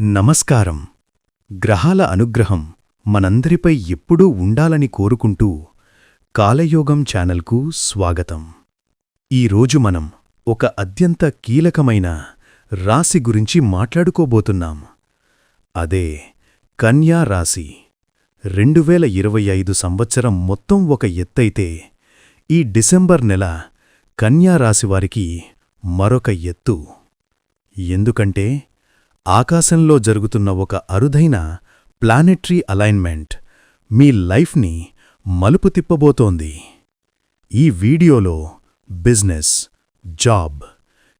నమస్కారం. గ్రహాల అనుగ్రహం మనందరిపై ఎప్పుడూ ఉండాలని కోరుకుంటూ కాలయోగం ఛానల్కు స్వాగతం. ఈరోజు మనం ఒక అత్యంత కీలకమైన రాశి గురించి మాట్లాడుకోబోతున్నాం. అదే కన్యా రాశి. రెండు వేల ఇరవై ఐదు సంవత్సరం మొత్తం ఒక ఎత్తైతే ఈ డిసెంబర్ నెల కన్యా రాశివారికి మరొక ఎత్తు. ఎందుకంటే ఆకాశంలో జరుగుతున్న ఒక అరుదైన ప్లానెటరీ అలైన్మెంట్ మీ లైఫ్ని మలుపు తిప్పబోతోంది. ఈ వీడియోలో బిజినెస్ జాబ్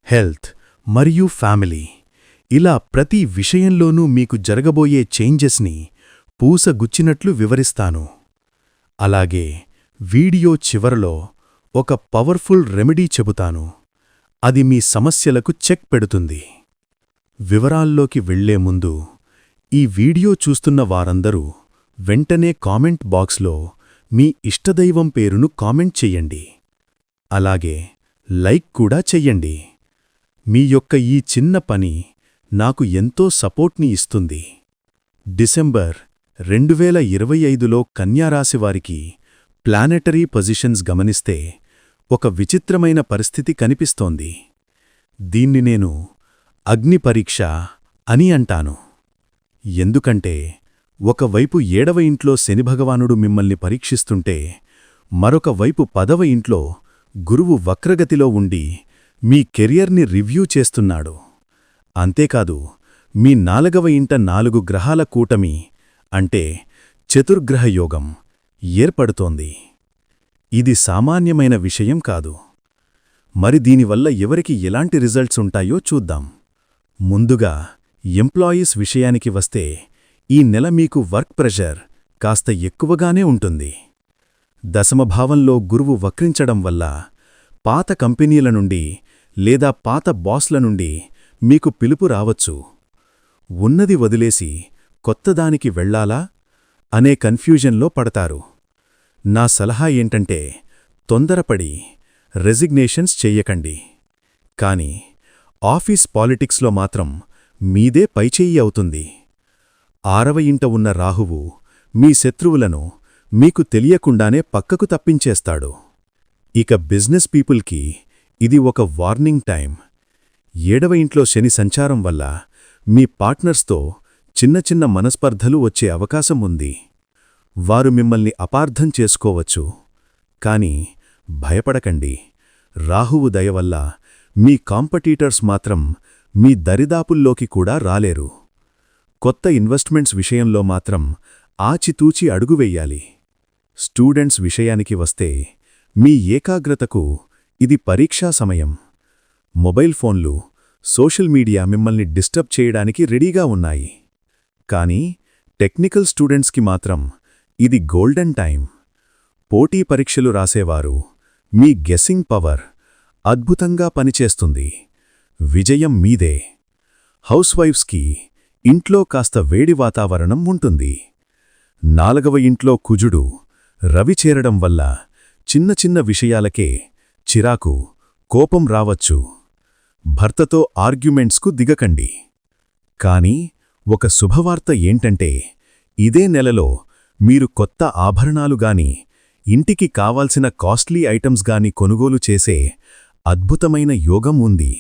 హెల్త్ మరియు ఫ్యామిలీ ఇలా ప్రతి విషయంలోనూ మీకు జరగబోయే చేంజెస్ని పూసగుచ్చినట్లు వివరిస్తాను. అలాగే వీడియో చివరలో ఒక పవర్ఫుల్ రెమెడీ చెబుతాను. అది మీ సమస్యలకు చెక్ పెడుతుంది. వివరాల్లోకి వెళ్ళే ముందు ఈ వీడియో చూస్తున్న వారందరూ వెంటనే కామెంట్ బాక్స్లో మీ ఇష్టదైవం పేరును కామెంట్ చెయ్యండి అలాగే లైక్ కూడా చెయ్యండి మీ యొక్క ఈ చిన్న పని నాకు ఎంతో సపోర్ట్ని ఇస్తుంది. డిసెంబర్ రెండు వేల ఇరవై ఐదులో కన్యారాశివారికి ప్లానెటరీ పొజిషన్స్ గమనిస్తే ఒక విచిత్రమైన పరిస్థితి కనిపిస్తోంది. దీన్ని నేను అగ్ని పరీక్ష అని అంటాను. ఎందుకంటే ఒకవైపు ఏడవ ఇంట్లో శనిభగవానుడు మిమ్మల్ని పరీక్షిస్తుంటే మరొక వైపు పదవ ఇంట్లో గురువు వక్రగతిలో ఉండి మీ కెరియర్ని రివ్యూ చేస్తున్నాడు. అంతేకాదు మీ నాలుగవ ఇంట నాలుగు గ్రహాల కూటమి అంటే చతుర్గ్రహయోగం ఏర్పడుతోంది. ఇది సామాన్యమైన విషయం కాదు. మరి దీనివల్ల ఎవరికి ఎలాంటి రిజల్ట్స్ ఉంటాయో చూద్దాం. ముందుగా ఎంప్లాయీస్ విషయానికి వస్తే ఈ నెల మీకు వర్క్ ప్రెషర్ కాస్త ఎక్కువగానే ఉంటుంది. దశమభావంలో గురువు వక్రించడం వల్ల పాత కంపెనీల నుండి లేదా పాత బాస్ల నుండి మీకు పిలుపు రావచ్చు. ఉన్నది వదిలేసి కొత్తదానికి వెళ్ళాలా అనే కన్ఫ్యూజన్లో పడతారు. నా సలహా ఏంటంటే తొందరపడి రెసిగ్నేషన్స్ చెయ్యకండి కాని ఆఫీస్ పాలిటిక్స్లో మాత్రం మీదే పైచేయి అవుతుంది. ఆరవ ఇంట ఉన్న రాహువు మీ శత్రువులను మీకు తెలియకుండానే పక్కకు తప్పించేస్తాడు. ఇక బిజినెస్ పీపుల్కి ఇది ఒక వార్నింగ్ టైం ఏడవ ఇంట్లో శని సంచారం వల్ల మీ పార్ట్నర్స్తో చిన్న చిన్న మనస్పర్ధలు వచ్చే అవకాశం ఉంది. వారు మిమ్మల్ని అపార్థం చేసుకోవచ్చు. కాని భయపడకండి. రాహువు దయవల్ల మీ కాంపటీటర్స్ మాత్రం మీ దరిదాపుల్లోకి కూడా రాలేరు. కొత్త ఇన్వెస్ట్మెంట్స్ విషయంలో మాత్రం ఆచితూచి అడుగువెయ్యాలి స్టూడెంట్స్ విషయానికి వస్తే మీ ఏకాగ్రతకు ఇది పరీక్షా సమయం. మొబైల్ ఫోన్లు సోషల్ మీడియా మిమ్మల్ని డిస్టర్బ్ చేయడానికి రెడీగా ఉన్నాయి. కానీ టెక్నికల్ స్టూడెంట్స్కి మాత్రం ఇది గోల్డెన్ టైం పోటీ పరీక్షలు రాసేవారు. మీ గెస్సింగ్ పవర్ అద్భుతంగా పనిచేస్తుంది. విజయం మీదే. హౌస్వైఫ్స్కి ఇంట్లో కాస్త వేడి వాతావరణం ఉంటుంది. నాలుగవ ఇంట్లో కుజుడు రవి చేరడం వల్ల చిన్న చిన్న విషయాలకే చిరాకు కోపం రావచ్చు. భర్తతో ఆర్గ్యుమెంట్స్కు దిగకండి. కాని ఒక శుభవార్త ఏంటంటే ఇదే నెలలో మీరు కొత్త ఆభరణాలుగాని ఇంటికి కావాల్సిన కాస్ట్లీ ఐటమ్స్ గాని కొనుగోలు చేసే అద్భుతమైన యోగం ఉంది.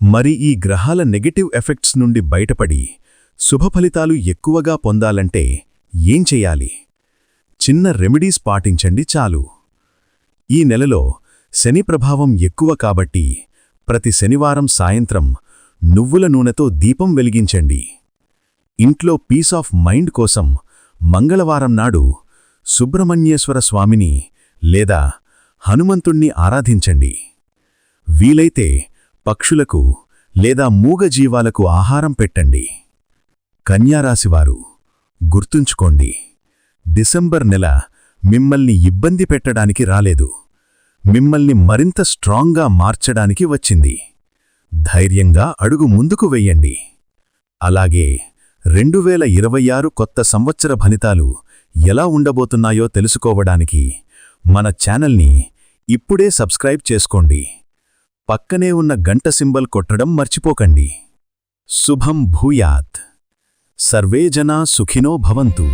మరి ఈ గ్రహాల నెగటివ్ ఎఫెక్ట్స్ నుండి బయటపడి శుభఫలితాలు ఎక్కువగా పొందాలంటే ఏం చెయ్యాలి చిన్న రెమెడీస్ పాటించండి చాలు. ఈ నెలలో శని ప్రభావం ఎక్కువ కాబట్టి ప్రతి శనివారం సాయంత్రం నువ్వుల నూనెతో దీపం వెలిగించండి. ఇంట్లో పీస్ ఆఫ్ మైండ్ కోసం మంగళవారం నాడు సుబ్రహ్మణ్యేశ్వర స్వామిని లేదా హనుమంతుణ్ణి ఆరాధించండి. వీలైతే పక్షులకు లేదా మూగజీవాలకు ఆహారం పెట్టండి. కన్యారాశివారు గుర్తుంచుకోండి. డిసెంబర్ నెల మిమ్మల్ని ఇబ్బంది పెట్టడానికి రాలేదు. మిమ్మల్ని మరింత స్ట్రాంగ్గా మార్చడానికి వచ్చింది. ధైర్యంగా అడుగు ముందుకు వెయ్యండి అలాగే రెండు వేల ఇరవై ఆరు కొత్త సంవత్సర ఫలితాలు ఎలా ఉండబోతున్నాయో తెలుసుకోవడానికి మన ఛానల్ని ఇప్పుడే సబ్స్క్రైబ్ చేసుకోండి. పక్కనే ఉన్న గంట సింబల్ కొట్టడం మర్చిపోకండి. శుభం భూయాత్. సర్వే జనా సుఖినో భవంతు.